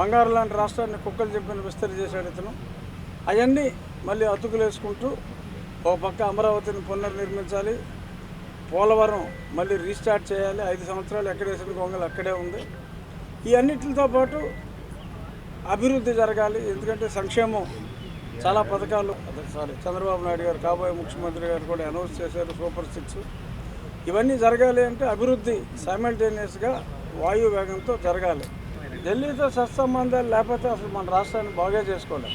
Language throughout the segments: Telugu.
బంగారు లాంటి రాష్ట్రాన్ని కుక్కలు చెప్పిన విస్తరి చేశాడు ఇతను. అవన్నీ మళ్ళీ అతుకులేసుకుంటూ ఒక పక్క అమరావతిని పునర్నిర్మించాలి. పోలవరం మళ్ళీ రీస్టార్ట్ చేయాలి. ఐదు సంవత్సరాలు ఎక్కడ వేసిన గొంగలు అక్కడే ఉంది. ఈ అన్నిటితో పాటు అభివృద్ధి జరగాలి. ఎందుకంటే సంక్షేమం చాలా పథకాలు సారి సారీ చంద్రబాబు నాయుడు గారు కాబోయే ముఖ్యమంత్రి గారు కూడా అనౌన్స్ చేశారు సూపర్ సిక్స్. ఇవన్నీ జరగాలి అంటే అభివృద్ధి సైమల్టేనియస్గా వాయు వేగంతో జరగాలి. ఢిల్లీతో సత్సంబంధాలు లేకపోతే అసలు మన రాష్ట్రాన్ని బాగా చేసుకోలేం.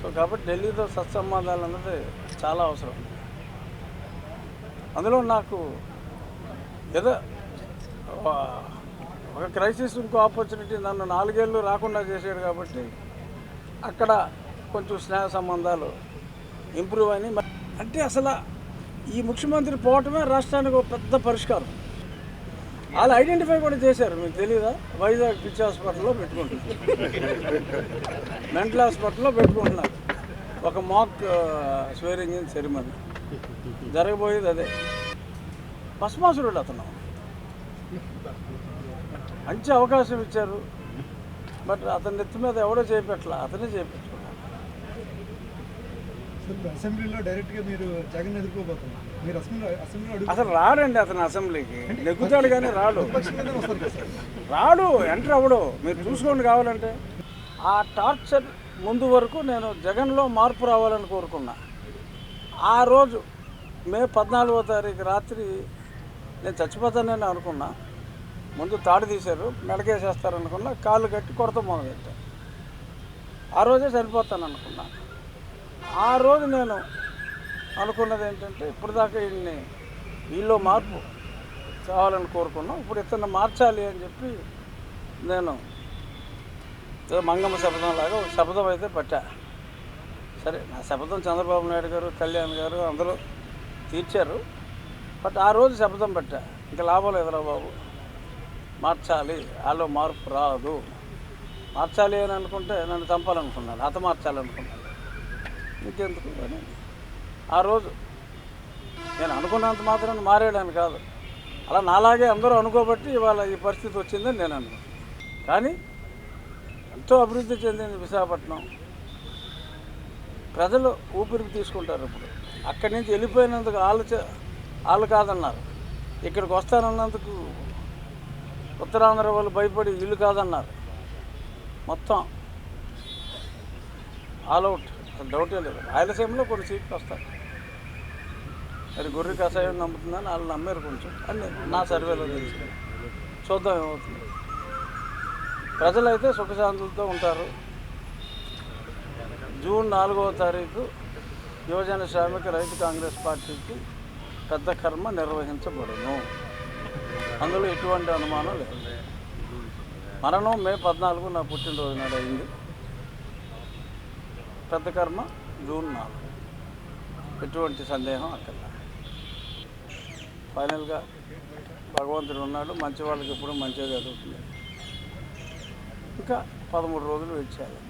సో కాబట్టి ఢిల్లీతో సత్సంబంధాలు అన్నది చాలా అవసరం. అందులో నాకు ఏదో ఒక క్రైసిస్ ఇంకో ఆపర్చునిటీ నన్ను నాలుగేళ్ళు రాకుండా చేశాడు కాబట్టి అక్కడ కొంచెం స్నేహ సంబంధాలు ఇంప్రూవ్ అని అంటే అసలు ఈ ముఖ్యమంత్రి పోవటమే రాష్ట్రానికి ఒక పెద్ద పరిష్కారం. వాళ్ళు ఐడెంటిఫై కూడా చేశారు మీకు తెలియదా వైజాగ్ పిచ్చి హాస్పిటల్లో పెట్టుకుంటున్నారు. మెంటల్ హాస్పిటల్లో పెట్టుకుంటున్నారు. ఒక మాక్ స్వేరింగ్ ఇన్ సెరిమనీ జరగబోయేది అదే. భస్మాసురుడు అతను. మంచి అవకాశం ఇచ్చారు. బట్ అతని నెత్తి మీద ఎవడో చేపెట్ల అతనే చేపెట్టుకున్నాడు అసెంబ్లీలో డైరెక్ట్గా మీరు జగన్ ఎదుర్కోబోతున్నారు మీరు అసెంబ్లీ అసెంబ్లీలో అడుగు అసలు రాడండి అతను అసెంబ్లీకి. నెగ్గుతాడు కానీ రాడు. రాడు ఎంటర్ అవ్వడు. మీరు చూసుకోండి కావాలంటే. ఆ టార్చర్ ముందు వరకు నేను జగన్లో మార్పు రావాలని కోరుకున్నా. ఆ రోజు మే పద్నాలుగో తారీఖు రాత్రి నేను చచ్చిపోతానని అనుకున్నా. ముందు తాడు తీశారు మెడకేసేస్తారు అనుకున్నా కాళ్ళు కట్టి కొడత మొదలెట్టాను ఆ రోజే చనిపోతాను అనుకున్నా ఆ రోజు నేను అనుకున్నది ఏంటంటే ఇప్పుడు దాకా వీడిని వీళ్ళు మార్పు కావాలని కోరుకున్నాం. ఇప్పుడు ఇతను మార్చాలి అని చెప్పి నేను ఏదో మంగమ్మ శబ్దం లాగా ఒక శబ్దం అయితే పట్టా. సరే నా శబ్దం చంద్రబాబు నాయుడు గారు కళ్యాణ్ గారు అందరూ తీర్చారు. బట్ ఆ రోజు శబ్దం పట్టా. ఇంకా లాభం లేదురా బాబు? మార్చాలి. వాళ్ళు మార్పు రాదు. మార్చాలి అని అనుకుంటే నన్ను చంపాలనుకున్నాను. అత మార్చాలనుకున్నాను ఇంకెందుకు అని ఆ రోజు నేను అనుకున్నంత మాత్రం మారేయడానికి కాదు. అలా నాలాగే అందరూ అనుకోబట్టి ఇవాళ ఈ పరిస్థితి వచ్చిందని నేను అనుకున్నాను కానీ ఎంతో అభివృద్ధి చెందింది విశాఖపట్నం. ప్రజలు ఊపిరికి తీసుకుంటారు ఇప్పుడు. అక్కడి నుంచి వెళ్ళిపోయినందుకు వాళ్ళు వాళ్ళు కాదన్నారు. ఇక్కడికి వస్తానన్నందుకు ఉత్తరాంధ్ర వాళ్ళు భయపడి ఇల్లు కాదన్నారు. మొత్తం ఆల్ అవుట్. అసలు డౌటే లేదు. రాయలసీమలో కొన్ని సీట్లు వస్తాయి. మరి గొర్రె కషాయం నమ్ముతుందని వాళ్ళు నమ్మారు కొంచెం. అని నా సర్వేలో తెలుసు చూద్దాం ఏమవుతుంది. ప్రజలైతే సుఖశాంతులతో ఉంటారు. జూన్ నాలుగవ తారీఖు యువజన శ్రామిక రైతు కాంగ్రెస్ పార్టీకి పెద్ద కర్మ నిర్వహించబడును. అందులో ఎటువంటి అనుమానం లేదు. మరణం మే పద్నాలుగు నా పుట్టినరోజు నాడు అయింది. పెద్ద కర్మ జూన్ నాలుగు. ఎటువంటి సందేహం అక్కడ ఫైనల్గా భగవంతుడు ఉన్నాడు మంచి వాళ్ళకి ఎప్పుడు మంచిగా జరుగుతుంది. ఇంకా పదమూడు రోజులు వెయిట్ చేయాలి.